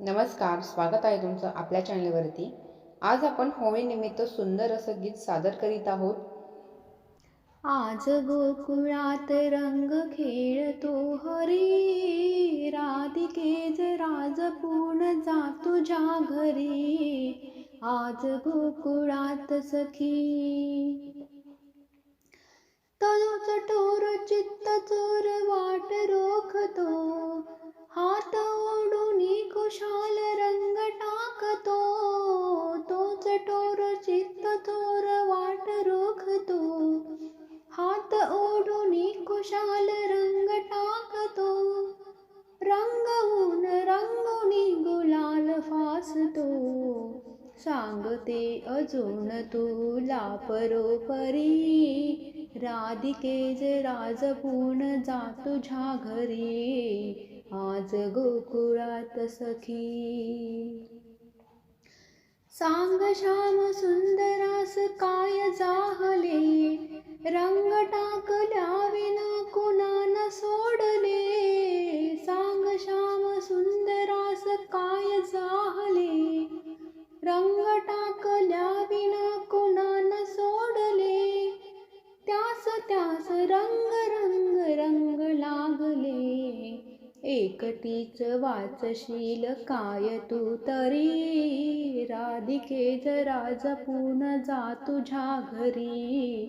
नमस्कार स्वागत आहे तुमचं आपल्या चॅनलवरती. आज आपण होळीनिमित्त सुंदर असं गीत सादर करीत आहोत. आज गोकुळात रंग खेळतो हरी राधिकेज राज पूर्ण जातो तुझ्या घरी. आज गोकुळात सखी. तळोच टोर चित्त रंगवून रंगुनी गुलाल फासतो. सांगते अजून तुला परोपरी राधिकेज राजपूर्ण जा तुझ्या घरी. आज गोकुळात सखी. सांग श्याम सुंदरास काय जा त्यास रंग रंग रंग लागले. एकटीच वाचशील काय तू तरी? राधिके जरा जपून जा तुझ्या घरी.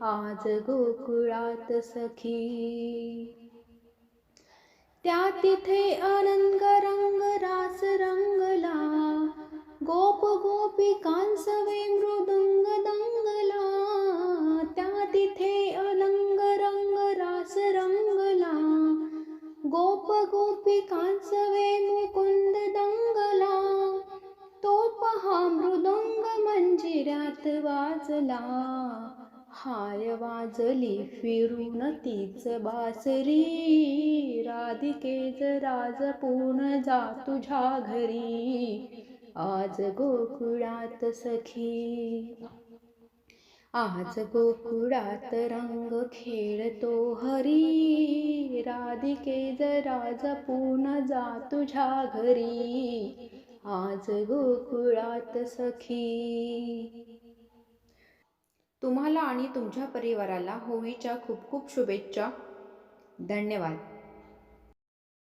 आज गोकुळात सखी. त्या तिथे अनंग रंग रास रंगला. गोप गोपिकांस वे गोप गोपिकांस वे मुकुंद दंगला तो पहा मृदुंग मंजिऱ्यात वाजला. हाय वाजली फिरून तीच बासरी. राधिकेच राजपूर्ण जा तुझ्या घरी. आज गोकुळात सखी. आज गोकुळात रंग खेळतो हरी. राधिके जरा जपून जा तुझ्या घरी. आज गोकुळात सखी. तुम्हाला आणि तुमच्या परिवाराला होळीच्या खूप खूप शुभेच्छा. धन्यवाद.